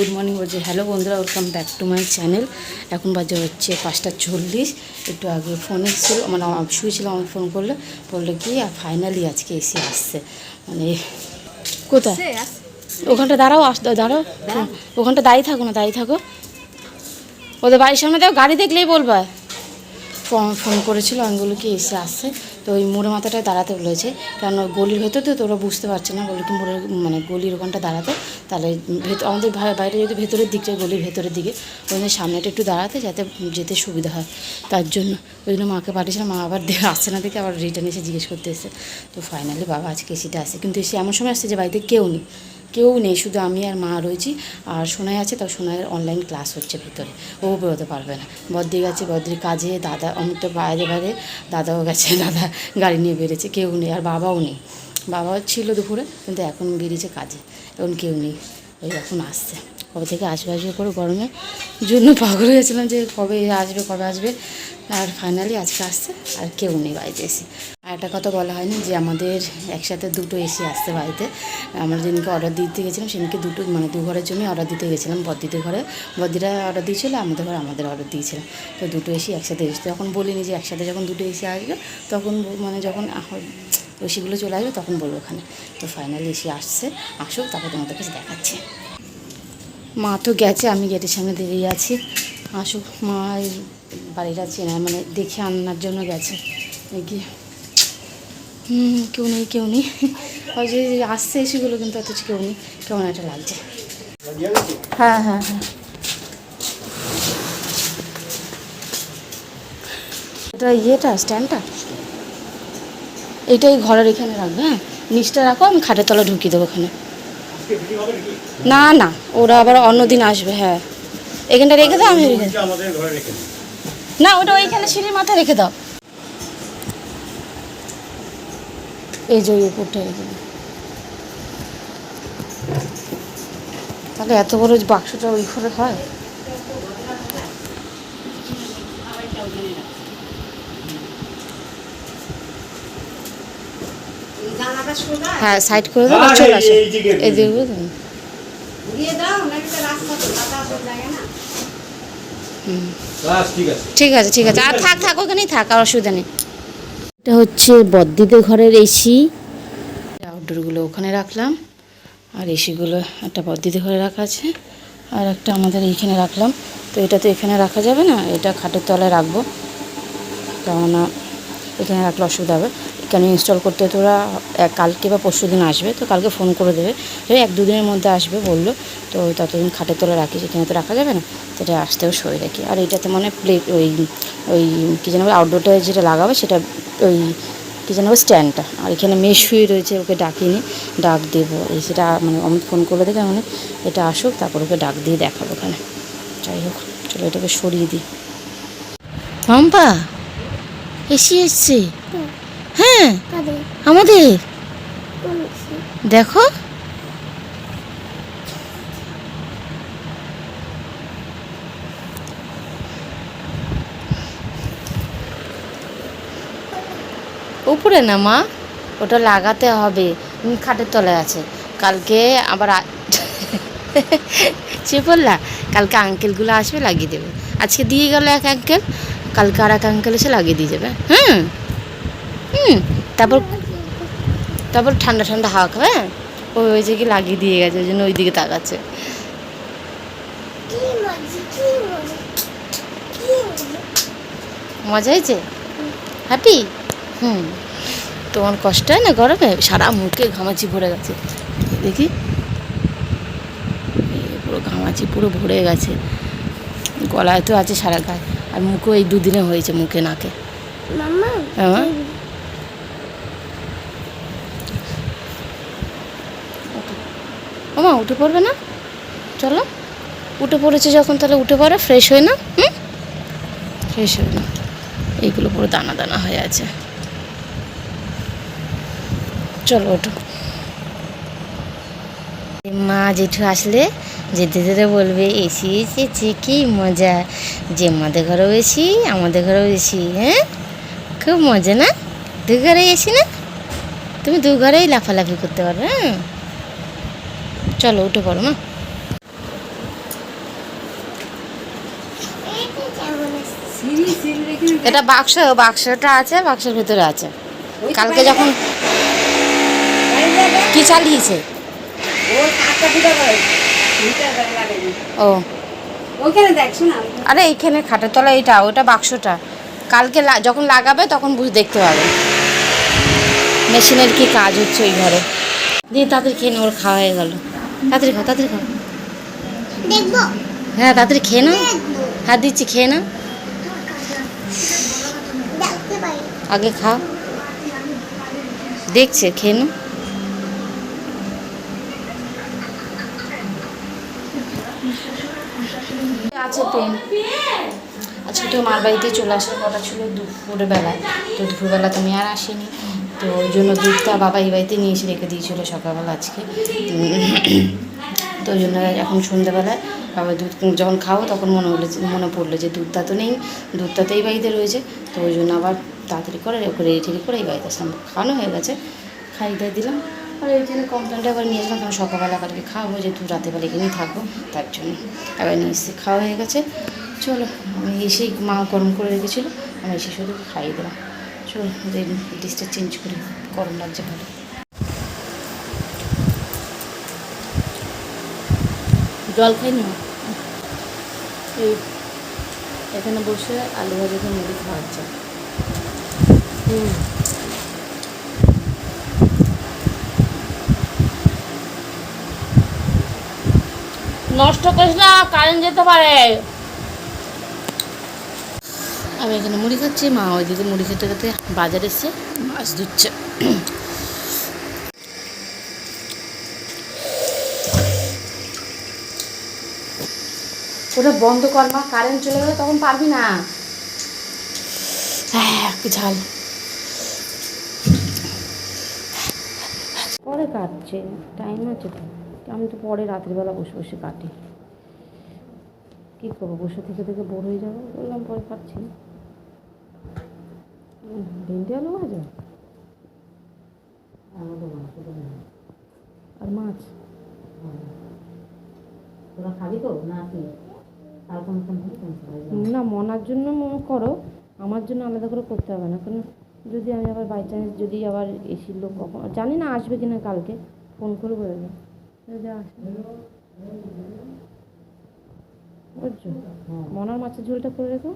Good morning বলছি। Hello বন্ধুরা welcome back to my channel. এখন বাজে হচ্ছে পাঁচটা চল্লিশ। একটু আগে ফোন এসেছিল মানে শুয়েছিলাম আমার ফোন করল। বলল কি আর ফাইনালি আজকে এসে আসছে। মানে কোথায়? ওখানটা দাঁড়াও আস দাঁড়াও। ওখানটা দাঁড়িয়ে থাকো না দাঁড়িয়ে থাকো। ওদের বাড়ির সামনে দেখো গাড়ি দেখলেই বলবা। ফোন ফোন করেছিল আমি বলি কি এসে আসছে। ওই মোড়ে মাথাটায় দাঁড়াতে বলেছে। কারণ গলির ভেতর তো তোরা বুঝতে পারছে না বলে মোড়ের মানে গলির ওখানটা দাঁড়াতে। তাহলে ভেতর আমাদের বাইরে যদি ভেতরের দিকটা গলির ভেতরের দিকে ওই জন্য সামনেটা একটু দাঁড়াতে যাতে যেতে সুবিধা হয়। তার জন্য ওই জন্য মাকে পাঠিয়েছিলাম। মা আবার আসছে না দেখে আবার রিটার্ন এসে জিজ্ঞেস করতে এসে তো ফাইনালি বাবা আজকে এসিটা আসে। কিন্তু এসে এমন সময় আসছে যে বাড়িতে কেউ নেই। কেউ নেই, শুধু আমি আর মা রয়েছি। আর সোনাই আছে, তাও সোনাইয়ের অনলাইন ক্লাস হচ্ছে ভিতরে। ও বেরোতে পারবে না। বদ্রি গেছে, বদ্রির কাজে, দাদা অমিত তো বাইরে বাইরে দাদাও গেছে, দাদা গাড়ি নিয়ে বেরিয়েছে, কেউ নেই, আর বাবাও নেই। বাবাও ছিল দুপুরে, কিন্তু এখন বেরিয়েছে কাজে, এখন কেউ নেই, ওই এখন আসছে। কবে থেকে আসবে আসবে করে গরমে জন্য পাগল হয়েছিলাম যে কবে আসবে কবে আসবে। আর ফাইনালি আজকে আসছে, আর কেউ নেই বাড়িতে এসে। আর একটা কথা বলা হয়নি যে আমাদের একসাথে দুটো এসি আসছে বাড়িতে। আমরা যেদিনকে অর্ডার দিতে গেছিলাম, সেদিনকে দুটো মানে দু ঘরের জন্যই অর্ডার দিতে গেছিলাম বদ্দিদের ঘরে। বদ্দিরা অর্ডার দিয়েছিল, আমাদের ঘরে আমাদের অর্ডার দিয়েছিলাম তো দুটো এসি একসাথে এসেছে তখন বলিনি যে একসাথে যখন দুটো এসি আসবে, তখন মানে যখন এসিগুলো চলে আসবে, তখন বলব ওখানে। তো ফাইনালি এসি আসছে, আসুক, তারপর তোমাদের কাছে দেখাচ্ছি। মা তো গেছে, আমি গেটের সামনে দাঁড়িয়ে আছি। আসুক মা বাড়িটা চেনা মানে দেখে আনার জন্য গেছে। কি হুম, কেউ নেই কেউ নেই। ওই যে আসছে এসেগুলো কিন্তু অথচ কেউ নেই। কেমন একটা লাগছে। হ্যাঁ হ্যাঁ হ্যাঁ। এটা ইয়েটা, স্ট্যান্ডটা? এইটাই ঘরের এখানে রাখবে হ্যাঁ? নিচটা রাখো, আমি খাটের তলা ঢুকিয়ে দেবো ওখানে। না না ওরা আবার অন্যদিন আসবে হ্যাঁ। এখানটা রেখে দাও আমি। না ওটা ওইখানে সিঁড়ির মাথায় রেখে দাও। এই যে ওই উপরটা রেখে দাও। তাহলে এত বড় বাক্সটা ওই ঘরে হয়? হ্যাঁ সাইড করে দাও চলে আসো। এই দিকে, এই দিকে বুঝলেন? বাস, ঠিক আছে। ঠিক আছে ঠিক আছে। আর থাক থাক ওখানেই থাক আর অসুবিধা নেই। এটা হচ্ছে বদ্দিদের ঘরের এসি আউটডোরগুলো ওখানে রাখলাম আর এসিগুলো একটা বদ্দিদের ঘরে রাখা আছে আর একটা আমাদের এইখানে রাখলাম। তো এটা তো এখানে রাখা যাবে না এটা খাটের তলায় রাখব। কেননা এখানে রাখলে অসুবিধা হবে। এখানে ইনস্টল করতে? তোরা কালকে বা পরশু দিন আসবে তো কালকে ফোন করে দেবে। এই এক দুদিনের মধ্যে আসবে বলল তো ততদিন খাটের তলা রাখিস এখানে তো রাখা যাবে না। সেটা আসতেও সই রাখি আর এটাতে মানে প্লেট ওই ওই কী যেন আউটডোরটা যেটা লাগাবে সেটা ওই কী যেন স্ট্যান্ডটা আর এখানে মেয়ে শুয়ে রয়েছে ওকে ডাকিনি ডাক দেবো। এই সেটা মানে অমিত ফোন করে দেখে মানে এটা আসুক তারপর ওকে ডাক দিয়ে দেখাবো ওখানে। যাই হোক চলো এটাকে সরিয়ে দিই। পম্পা এসি এসছে। হ্যাঁ আমাদের। দেখো। উপরে না মা? ওটা লাগাতে হবে। খাটের তলায় আছে। কালকে আবার সে বললা কালকে আঙ্কেলগুলো আসবে লাগিয়ে দেবে। আজকে দিয়ে গেল এক আঙ্কেল কালকে আর এক আঙ্কেল এসে লাগিয়ে দিয়ে যাবে। হুম? হুম তারপর তারপর ঠান্ডা ঠান্ডা হাওয়া খাবে হ্যাঁ? ওই ওই যে কি লাগিয়ে দিয়ে গেছে ওই জন্য ওই দিকে তাকাচ্ছে মজা হয়েছে? হ্যাপি হুম তোমার কষ্ট হয় না গরমে? সারা মুখে ঘামাচি ভরে গেছে। দেখি। পুরো ঘামাচি পুরো ভরে গেছে। গলায় তো আছে সারা গায়ে। আর মুখও এই দুদিনে হয়েছে মুখে নাকে। হ্যাঁ? ওমা, উঠে পড়বে না? চলো, উঠে পড়েছে যখন, তাহলে উঠে পড়ে ফ্রেশ হয়ে না হুম? ফ্রেশ হয়ে না এইগুলো পুরো দানা দানা হয়ে আছে। চলো, ওঠো। মা জেঠু আসলে যেতে যেতে বলবে, এসি এসেছি কি মজা। যে মাদের ঘরেও এসি, আমাদের ঘরেও এসি হ্যাঁ? খুব মজা না? দু ঘরে এসি না? তুমি দু ঘরেই লাফালাফি করতে পারবে হ্যাঁ? চলো উঠে পড়ো না এটা বাক্স বাক্সটা আছে বাক্সের ভিতরে আছে। কালকে যখন কি চালিয়েছে? ও। আরে এইখানে খাটের তলা এইটা ওটা বাক্সটা। কালকে যখন লাগাবে তখন বুঝ দেখতে পাবে। মেশিনের কি কাজ হচ্ছে ওই ঘরে। দিয়ে তাদের খেয়ে ওর খাওয়া হয়ে গেলো। তাড়াতাড়ি খাও তাড়াতাড়ি খাও। দেখব। হ্যাঁ তাড়াতাড়ি খেয়ে না হ্যাঁ দিচ্ছি খেয়ে না আগে খাও। দেখছে খেয়ে না আছে পেন আজকে তো মার বাড়িতে চলে আসার কথা ছিল দুপুরের বেলায় তো দুপুরবেলা তো আমি আর আসিনি। তো ওই জন্য দুধটা বাবা এই বাড়িতে নিয়ে এসে রেখে দিয়েছিল সকালবেলা আজকে। তো ওই জন্য এখন সন্ধ্যাবেলায় বাবা দুধ যখন খাও তখন মনে হলো, মনে পড়ল যে দুধটা তো নেই, দুধটা তো এই বাড়িতে রয়েছে। তো ওই জন্য আবার তাড়াতাড়ি করে ওকে রেডি টেডি করে এই বাড়িতে আসলাম। খাওয়ানো হয়ে গেছে, খাই দিয়ে দিলাম। আর এইখানে কমপ্লেনটা এবার নিয়ে আসলাম, কারণ সকালবেলা কালকে খাওয়াবো, যেহেতু রাতেবেলা এখানেই থাকব, তার জন্য এবার নিয়ে এসে খাওয়া হয়ে গেছে। চলো, আমি এসেই মা গরম করে রেখেছিলো, আমি এসে শুধু খাইয়ে দিলাম। চলো ডিশটা চেঞ্জ করি গরম লাগছে ভালো। জল খাই না? এই এখানে বসে আলু ভাজাতে মুড়ি খাওয়াচ্ছে। হুম। নষ্ট করিস না কারেন্ট যেতে পারে। আমি এখানে মুড়ি খাচ্ছি মা ওইদিকে মুড়ি খেতে খেতে বাজারে এসে মাছ ধুচ্ছে। ওটা বন্ধ কর মা কারেন্ট চলে গেলে তখন পারবি না। হ্যাঁ ঝাল। পরে কাটছে টাইম আছে তো। আমি তো পরে রাত্রিবেলা বসে বসে কাটি। কী করব বসে থেকে থেকে বোর হয়ে যাব বললাম পরে কাটছি ভেন্ডি আলু ভাজা। আর মাছ। তোরা খাবি তো? না কি? না মনার জন্য করো। আমার জন্য আলাদা করে করতে হবে না। কারণ যদি আমি আবার বাই চান্স যদি আবার এসির লোক কখন জানি না আসবে কি না কালকে। ফোন করে বলে দেবো যদি আসে। বুঝছ? মনার মাছের ঝোলটা করে রেখো।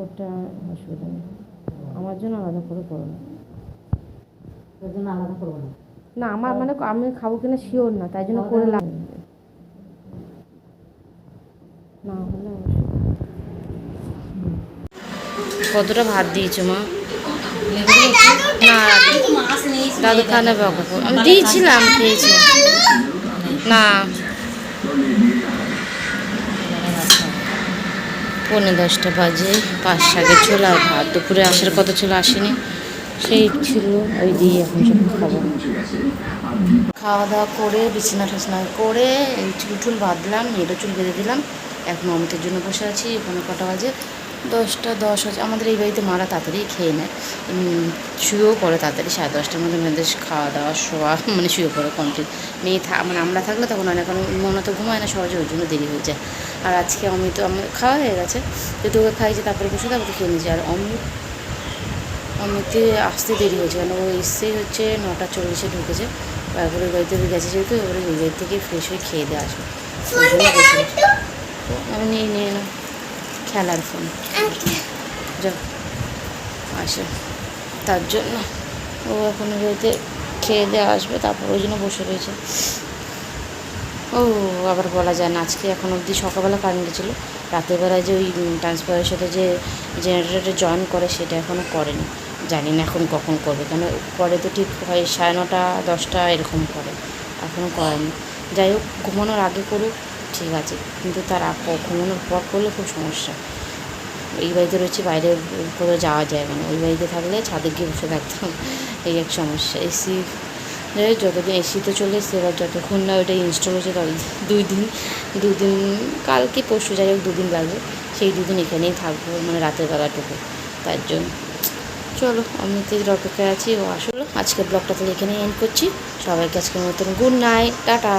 ওটা অসুবিধা নেই। আমার জন্য আলাদা করে করো না। তোর জন্য আলাদা করব না। না আমার মানে আমি খাব কিনা শিওর না তাই জন্য করে লাগ না হলে কতটা ভাত দিয়েছ মা? না মাছ নেই দাদু খানে বাবু আমি দিয়েছিলাম খেয়েছি না। পৌনে দশটা বাজে, পাঁচ শাকের ছিল আর ভাত দুপুরে আসার কথা ছিল আসেনি। সেই ছিল, ওই দিয়ে এখন সব খাব। খাওয়া দাওয়া করে, বিছানা টাসনা করে, এই চুল টুল বাঁধলাম এটা চুল বেঁধে দিলাম। এখন অমিতের জন্য বসে আছি পনেরো কটা বাজে। দশটা, দশ আছে আমাদের এই বাড়িতে মারা তাড়াতাড়ি খেয়ে নেয়। শুয়েও পড়ে তাড়াতাড়ি, সাড়ে দশটার মধ্যে মেয়েদের খাওয়া দাওয়া, শোয়া মানে শুয়ে পড়ে কমপ্লিট মেয়ে থা মানে আমরা থাকলে তখন অনেক মনে তো ঘুমায় না, সহজে ওই জন্য দেরি হয়ে যায়। আর আজকে অমিত আমি খাওয়া হয়ে গেছে। যেহেতু ওকে খাইছে তারপরে বসে তারপরে খেয়ে নিয়েছি। আর অমিত, অমিতে আসতে দেরি হয়েছে কারণ ও এসছেই হচ্ছে নটা চল্লিশে ঢুকেছে। তারপরে ওই বাড়িতে গেছে যেহেতু, এবারে ওই বাড়ি থেকে ফ্রেশ হয়ে খেয়ে দিয়ে আসবে। ওই জন্য আমি নিয়ে নিয়ে না খেলার ফোন আসে। তার জন্য ও এখন বাড়িতে খেয়ে দিয়ে আসবে, তারপর ওই জন্য বসে রয়েছে। ও, আবার বলা যায় না, আজকে এখন অবধি সকালবেলা কারেন্ট ছিল রাতের বেলায় যে ওই ট্রান্সফারের সাথে যে জেনারেটরে জয়েন করে, সেটা এখনও করেনি। জানি না এখন কখন করবে, কেন পরে তো ঠিক হয় সাড়ে নটা, দশটা এরকম করে। এখনও করেনি। যাই হোক, ঘুমানোর আগে করুক ঠিক আছে, কিন্তু তার ঘুমানোর পর করলে খুব সমস্যা। এই বাড়িতে রয়েছে, বাইরে কোথাও যাওয়া যায় না। ওই বাড়িতে থাকলে ছাদে গিয়ে বসে থাকতাম। এই এক সমস্যা। এসি যতদিন এসি তো চলে এসছে, এবার যতক্ষণ না ওইটা ইনস্টল হচ্ছে দুই দিন দুদিন কালকে পরশু যাই হোক, দুদিন লাগবে। সেই দুদিন এখানেই থাকব মানে রাতের বেলাটুকু। তার জন্য, চলো, আমি তেজের অপেক্ষায় আছি, ও আসলো। আজকে ব্লগটা তাহলে এখানেই এন্ড করছি। সবাইকে আজকের মতন গুড নাইট টাটা।